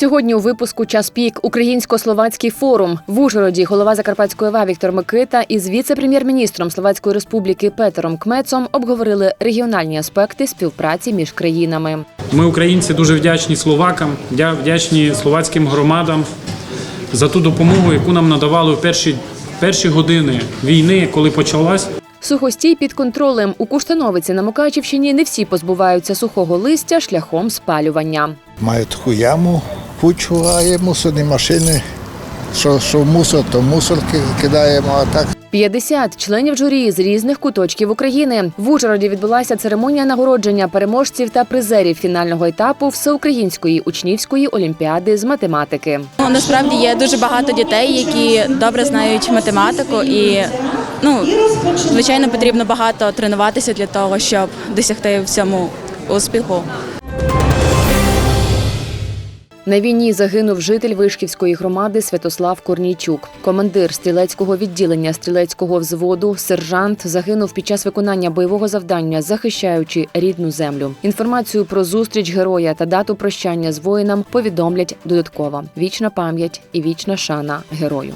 Сьогодні у випуску час пік українсько-словацький форум в Ужгороді. Голова Закарпатської ОВА Віктор Микита із віце-прем'єр-міністром Словацької республіки Петером Кмецом обговорили регіональні аспекти співпраці між країнами. Ми, українці, дуже вдячні словакам, дя- вдячні словацьким громадам за ту допомогу, яку нам надавали в перші, перші години війни, коли почалась. Сухостій під контролем у Куштановиці на Мукачівщині не всі позбуваються сухого листя шляхом спалювання. мають таку яму, кучу, а є мусорні машини. Що, що мусор, то мусор кидаємо, а так 50 членів журі з різних куточків України. В Ужгороді відбулася церемонія нагородження переможців та призерів фінального етапу всеукраїнської учнівської олімпіади з математики. Ну, Насправді є дуже багато дітей, які добре знають математику, і ну звичайно потрібно багато тренуватися для того, щоб досягти в цьому успіху. На війні загинув житель Вишківської громади Святослав Корнійчук. Командир стрілецького відділення стрілецького взводу, сержант загинув під час виконання бойового завдання, захищаючи рідну землю. Інформацію про зустріч героя та дату прощання з воїном повідомлять додатково. Вічна пам'ять і вічна шана герою.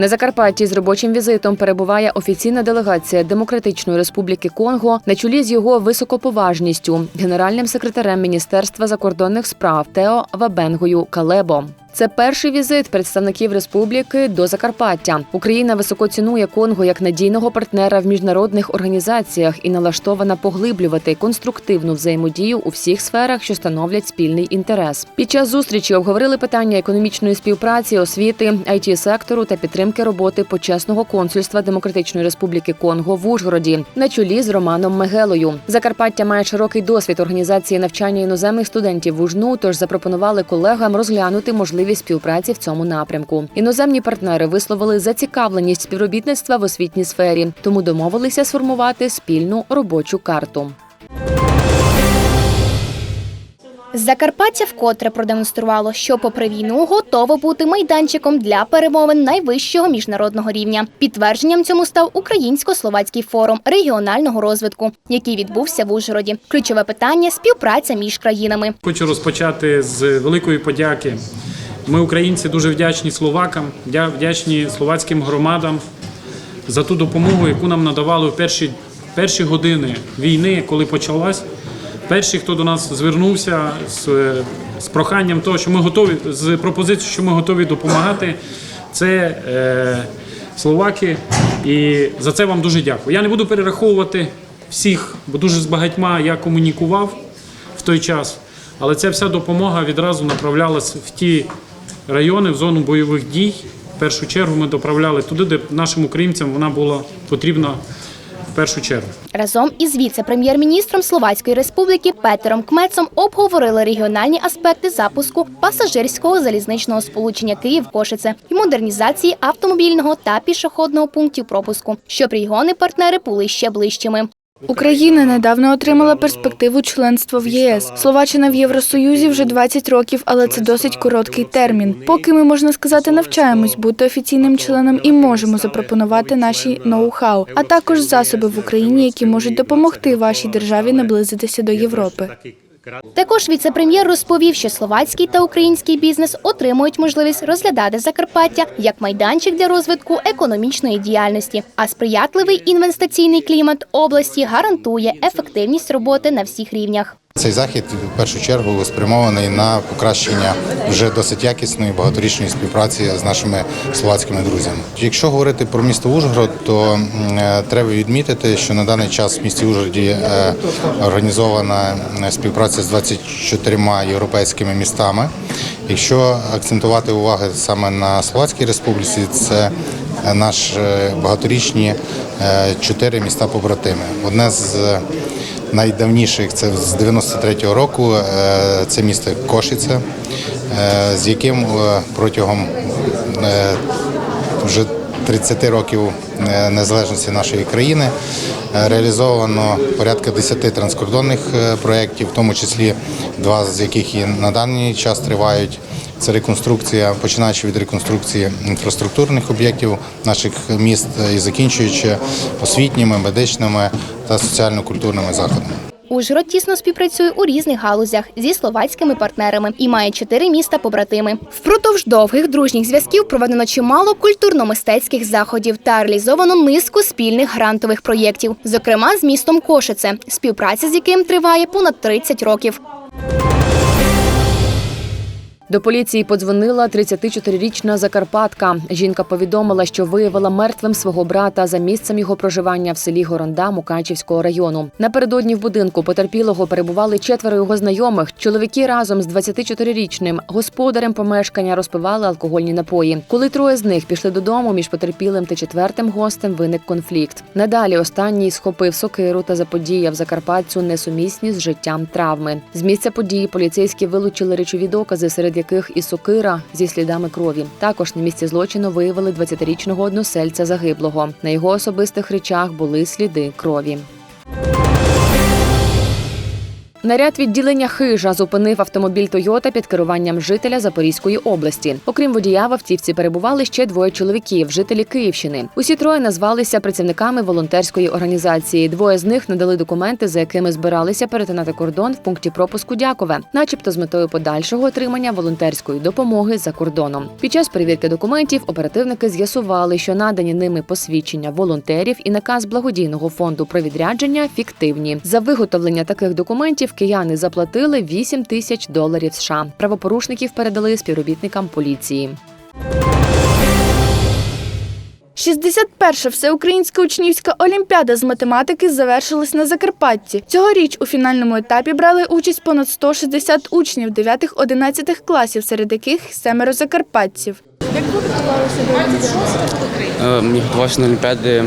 На Закарпатті з робочим візитом перебуває офіційна делегація Демократичної Республіки Конго на чолі з його високоповажністю, генеральним секретарем Міністерства закордонних справ Тео Вабенгою Калебо. Це перший візит представників республіки до Закарпаття. Україна високо цінує Конго як надійного партнера в міжнародних організаціях і налаштована поглиблювати конструктивну взаємодію у всіх сферах, що становлять спільний інтерес. Під час зустрічі обговорили питання економічної співпраці, освіти, it сектору та підтримки роботи почесного консульства Демократичної Республіки Конго в Ужгороді на чолі з Романом Мегелою. Закарпаття має широкий досвід організації навчання іноземних студентів в УЖНУ, тож запропонували колегам розглянути можливість співпраці в цьому напрямку. Іноземні партнери висловили зацікавленість співробітництва в освітній сфері, тому домовилися сформувати спільну робочу карту. Закарпаття вкотре продемонструвало, що, попри війну, готово бути майданчиком для перемовин найвищого міжнародного рівня. Підтвердженням цьому став українсько-словацький форум регіонального розвитку, який відбувся в Ужгороді. Ключове питання співпраця між країнами. Хочу розпочати з великої подяки. Ми, українці, дуже вдячні словакам, вдячні словацьким громадам за ту допомогу, яку нам надавали в перші, перші години війни, коли почалась. Перший, хто до нас звернувся з, е, з проханням того, що ми готові, з пропозицією, що ми готові допомагати, це е, словаки. І за це вам дуже дякую. Я не буду перераховувати всіх, бо дуже з багатьма я комунікував в той час. Але ця вся допомога відразу направлялась в ті райони, в зону бойових дій. В першу чергу ми доправляли туди, де нашим українцям вона була потрібна в першу чергу. Разом із віце-прем'єр-міністром Словацької республіки Петером Кмецом обговорили регіональні аспекти запуску пасажирського залізничного сполучення Київ-Кошице і модернізації автомобільного та пішохідного пунктів пропуску, щоб регіони-партнери були ще ближчими. Україна недавно отримала перспективу членства в єС. Словаччина в Євросоюзі вже 20 років, але це досить короткий термін. Поки ми можна сказати, навчаємось бути офіційним членом і можемо запропонувати наші ноу-хау, а також засоби в Україні, які можуть допомогти вашій державі наблизитися до Європи. Також віце-прем'єр розповів, що словацький та український бізнес отримують можливість розглядати Закарпаття як майданчик для розвитку економічної діяльності. А сприятливий інвестиційний клімат області гарантує ефективність роботи на всіх рівнях. Цей захід в першу чергу спрямований на покращення вже досить якісної багаторічної співпраці з нашими словацькими друзями. Якщо говорити про місто Ужгород, то е, треба відмітити, що на даний час в місті Ужгороді е, організована е, співпраця з 24 європейськими містами. Якщо акцентувати увагу саме на Словацькій республіці, це наші багаторічні чотири міста побратими. Одне з найдавніших це з 93-го року. е, Це місто Кошиця, е, з яким е, протягом вже 30 років незалежності нашої країни реалізовано порядка 10 транскордонних проєктів, в тому числі два з яких і на даний час тривають. Це реконструкція, починаючи від реконструкції інфраструктурних об'єктів наших міст і закінчуючи освітніми, медичними та соціально-культурними заходами. Ужгород тісно співпрацює у різних галузях зі словацькими партнерами і має чотири міста побратими. Впродовж довгих дружніх зв'язків проведено чимало культурно-мистецьких заходів та реалізовано низку спільних грантових проєктів, зокрема з містом Кошице, співпраця з яким триває понад 30 років. До поліції подзвонила 34-річна Закарпатка. Жінка повідомила, що виявила мертвим свого брата за місцем його проживання в селі Горонда Мукачівського району. Напередодні в будинку потерпілого перебували четверо його знайомих. Чоловіки разом з 24-річним господарем помешкання розпивали алкогольні напої. Коли троє з них пішли додому, між потерпілим та четвертим гостем виник конфлікт. Надалі останній схопив сокиру та заподіяв Закарпатцю несумісні з життям травми. З місця події поліцейські вилучили речові докази, серед яких і сокира зі слідами крові. Також на місці злочину виявили 20-річного односельця загиблого. На його особистих речах були сліди крові. Наряд відділення хижа зупинив автомобіль Тойота під керуванням жителя Запорізької області. Окрім водія, в автівці перебували ще двоє чоловіків, жителі Київщини. Усі троє назвалися працівниками волонтерської організації. Двоє з них надали документи, за якими збиралися перетинати кордон в пункті пропуску Дякове, начебто з метою подальшого отримання волонтерської допомоги за кордоном. Під час перевірки документів оперативники з'ясували, що надані ними посвідчення волонтерів і наказ благодійного фонду про відрядження фіктивні. За виготовлення таких документів кияни заплатили 8 тисяч доларів США. Правопорушників передали співробітникам поліції. 61-ша всеукраїнська учнівська олімпіада з математики завершилась на Закарпатті. Цьогоріч у фінальному етапі брали участь понад 160 учнів 9-11 класів, серед яких семеро закарпатців. Е, Мені готувався на Олімпіади.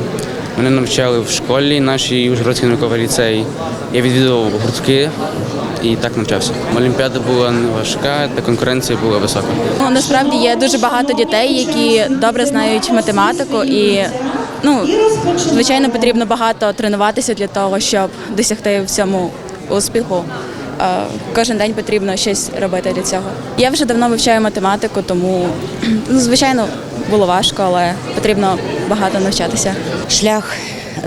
Мене навчали в школі нашій Ужгородський науковий ліцей. Я відвідував гуртки і так навчався. Олімпіада була не важка, та конкуренція була висока. Ну, насправді є дуже багато дітей, які добре знають математику, і ну, звичайно, потрібно багато тренуватися для того, щоб досягти в цьому успіху. Е, Кожен день потрібно щось робити для цього. Я вже давно вивчаю математику, тому ну, звичайно було важко, але потрібно багато навчатися. Шлях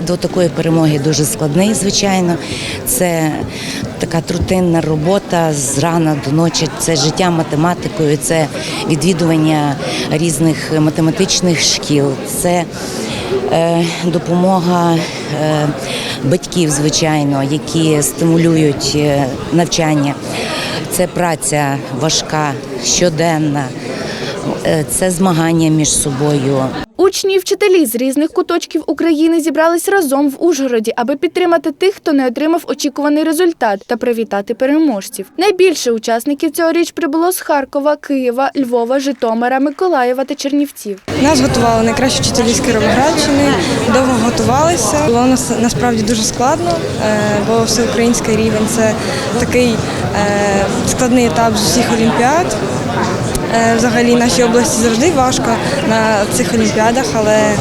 до такої перемоги дуже складний, звичайно. Це така трутинна робота з рана до ночі. Це життя математикою, це відвідування різних математичних шкіл, це е, допомога е, батьків, звичайно, які стимулюють е, навчання. Це праця важка, щоденна, це змагання між собою. Учні і вчителі з різних куточків України зібрались разом в Ужгороді, аби підтримати тих, хто не отримав очікуваний результат, та привітати переможців. Найбільше учасників цьогоріч прибуло з Харкова, Києва, Львова, Житомира, Миколаєва та Чернівців. Нас готували найкращі вчителі з Кіровоградщини, довго готувалися. Було нас насправді дуже складно, е, бо всеукраїнський рівень це такий е, складний етап з усіх олімпіад. Е, Взагалі нашій області завжди важко на цих олімпіадах, але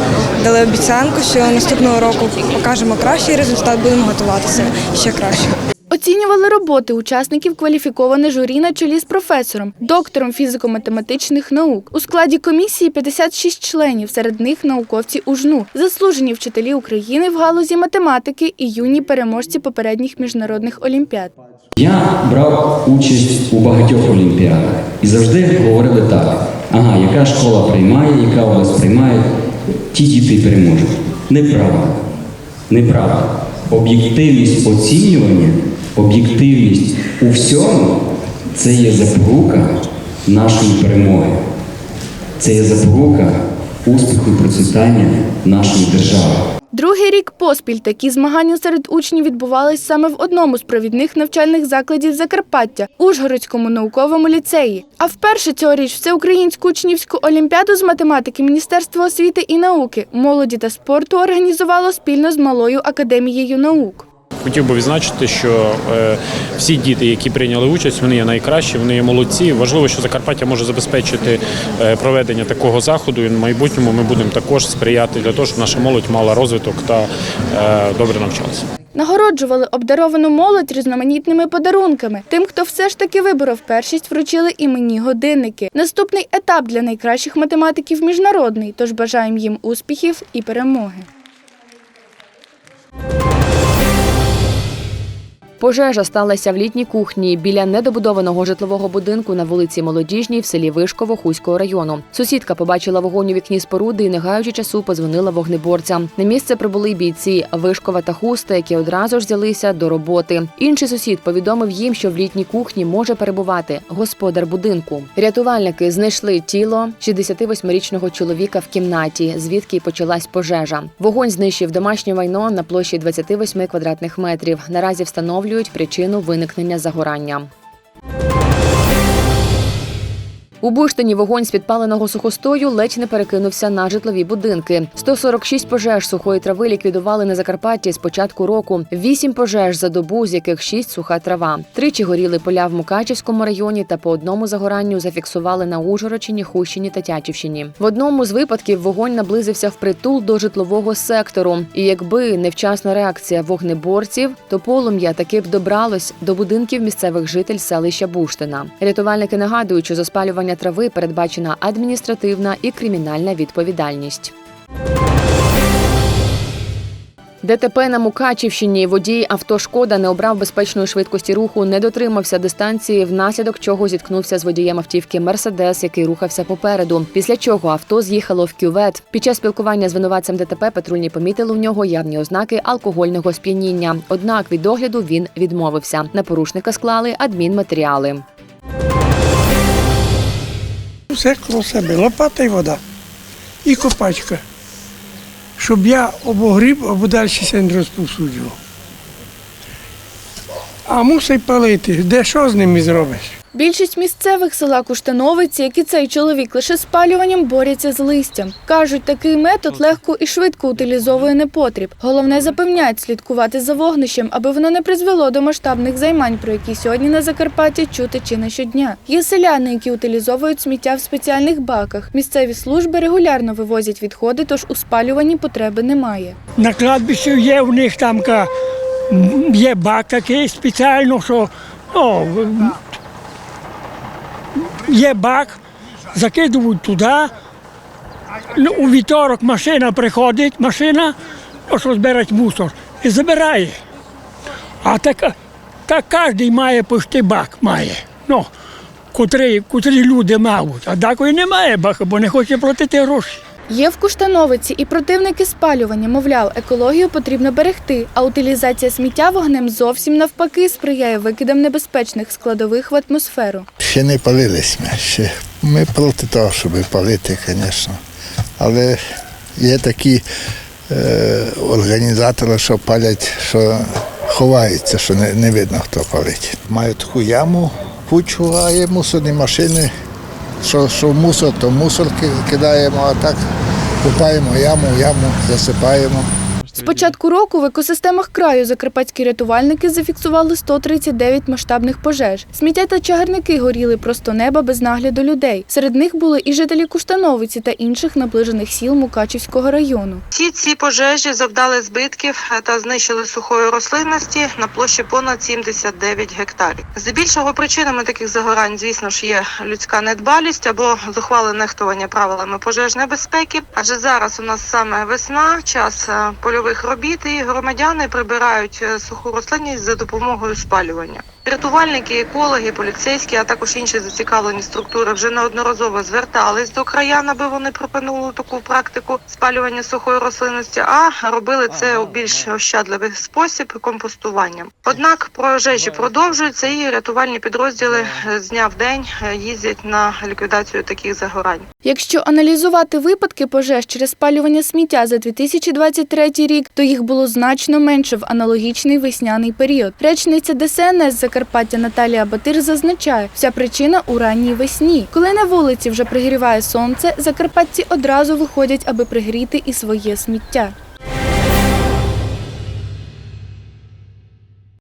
дали обіцянку, що наступного року покажемо кращий результат, будемо готуватися ще краще. Оцінювали роботи учасників кваліфіковане журі на чолі з професором, доктором фізико-математичних наук. У складі комісії 56 членів, серед них науковці УЖНУ, заслужені вчителі України в галузі математики і юні переможці попередніх міжнародних олімпіад. Я брав участь у багатьох олімпіадах і завжди говорили так: ага, яка школа приймає, яка область приймає, ті діти переможуть. Неправда. Неправда. Об'єктивність оцінювання, об'єктивність у всьому це є запорука нашої перемоги. Це є запорука успіху і процвітання нашої держави. Другий рік поспіль такі змагання серед учнів відбувались саме в одному з провідних навчальних закладів Закарпаття Ужгородському науковому ліцеї. А вперше цьогоріч всеукраїнську учнівську олімпіаду з математики Міністерство освіти і науки, молоді та спорту організувало спільно з малою академією наук. Хотів би відзначити, що е, всі діти, які прийняли участь, вони є найкращі, вони є молодці. Важливо, що Закарпаття може забезпечити е, проведення такого заходу. І в майбутньому ми будемо також сприяти для того, щоб наша молодь мала розвиток та е, добре навчалася. Нагороджували обдаровану молодь різноманітними подарунками. Тим, хто все ж таки виборов першість, вручили іменні годинники. Наступний етап для найкращих математиків міжнародний. Тож бажаємо їм успіхів і перемоги. Пожежа сталася в літній кухні біля недобудованого житлового будинку на вулиці Молодіжній в селі Вишково Хуського району. Сусідка побачила вогонь у вікні споруди і, не гаючи часу, позвонила вогнеборцям. На місце прибули бійці Вишкова та Хуста, які одразу ж взялися до роботи. Інший сусід повідомив їм, що в літній кухні може перебувати господар будинку. Рятувальники знайшли тіло 68-річного чоловіка в кімнаті, звідки й почалась пожежа. Вогонь знищив домашнє майно на площі 28 квадратних метрів. Наразі встановлюють причину виникнення загорання. У Буштині вогонь з підпаленого сухостою ледь не перекинувся на житлові будинки. 146 пожеж сухої трави ліквідували на Закарпатті з початку року. Вісім пожеж за добу, з яких шість суха трава. Тричі горіли поля в Мукачівському районі та по одному загоранню зафіксували на Ужгородщині, Хущині та Тячівщині. В одному з випадків вогонь наблизився впритул до житлового сектору. І якби невчасна реакція вогнеборців, то полум'я таки б добралось до будинків місцевих житель селища Буштина. Рятувальники нагадують, що за трави передбачена адміністративна і кримінальна відповідальність. ДТП на Мукачівщині водій авто Шкода не обрав безпечної швидкості руху, не дотримався дистанції, внаслідок чого зіткнувся з водієм автівки Мерседес, який рухався попереду. Після чого авто з'їхало в кювет. Під час спілкування з винуватцем ДТП патрульні помітили у нього явні ознаки алкогольного сп'яніння. Однак від огляду він відмовився. На порушника склали адмінматеріали. Все коло себе, лопата і вода. І копачка. Щоб я обогріб, або далі не розповсюджував. А мусить палити, де що з ними зробиш? Більшість місцевих села Куштановиці, як і цей чоловік, лише спалюванням борються з листям. Кажуть, такий метод легко і швидко утилізовує непотріб. Головне запевняють слідкувати за вогнищем, аби воно не призвело до масштабних займань, про які сьогодні на Закарпатті чути чи не щодня. Є селяни, які утилізовують сміття в спеціальних баках. Місцеві служби регулярно вивозять відходи, тож у спалюванні потреби немає. На кладбищі є у них там є бак такий спеціально, що є бак, закидують туди. Ну, У вівторок машина приходить, машина, що збирать мусор, і забирає. А так, так кожен має почти бак має. Ну, котрі, котрі люди мають. А декої немає бака, бо не хоче платити гроші. Є в Куштановиці і противники спалювання, мовляв, екологію потрібно берегти, а утилізація сміття вогнем зовсім навпаки сприяє викидам небезпечних складових в атмосферу. Ще не палились ми. Ще. Ми проти того, щоб палити, звісно. Але є такі е, організатори, що палять, що ховаються, що не, не видно, хто палить. Маю таку яму, кучу, а є мусорні машини. Що, що мусор, то мусор кидаємо, а так купаємо яму, яму засипаємо. З початку року в екосистемах краю закарпатські рятувальники зафіксували 139 масштабних пожеж. Сміття та чагарники горіли просто неба без нагляду людей. Серед них були і жителі Куштановиці та інших наближених сіл Мукачівського району. Всі ці пожежі завдали збитків та знищили сухої рослинності на площі понад 79 гектарів. Здебільшого причинами таких загорань, звісно ж, є людська недбалість або зухвале нехтування правилами пожежної безпеки. Адже зараз у нас саме весна, час е, польових робіт, і громадяни прибирають е, суху рослинність за допомогою спалювання. Рятувальники, екологи, поліцейські, а також інші зацікавлені структури вже неодноразово звертались до краян, аби вони припинули таку практику спалювання сухої рослинності, а робили це у більш ощадливий спосіб компостуванням. Однак пожежі продовжуються, і рятувальні підрозділи з дня в день е, їздять на ліквідацію таких загорань. Якщо аналізувати випадки пожеж через спалювання сміття за 2023 рік, то їх було значно менше в аналогічний весняний період. Речниця ДСНС Закарпаття Наталія Батир зазначає, вся причина у ранній весні. Коли на вулиці вже пригріває сонце, закарпатці одразу виходять, аби пригріти і своє сміття.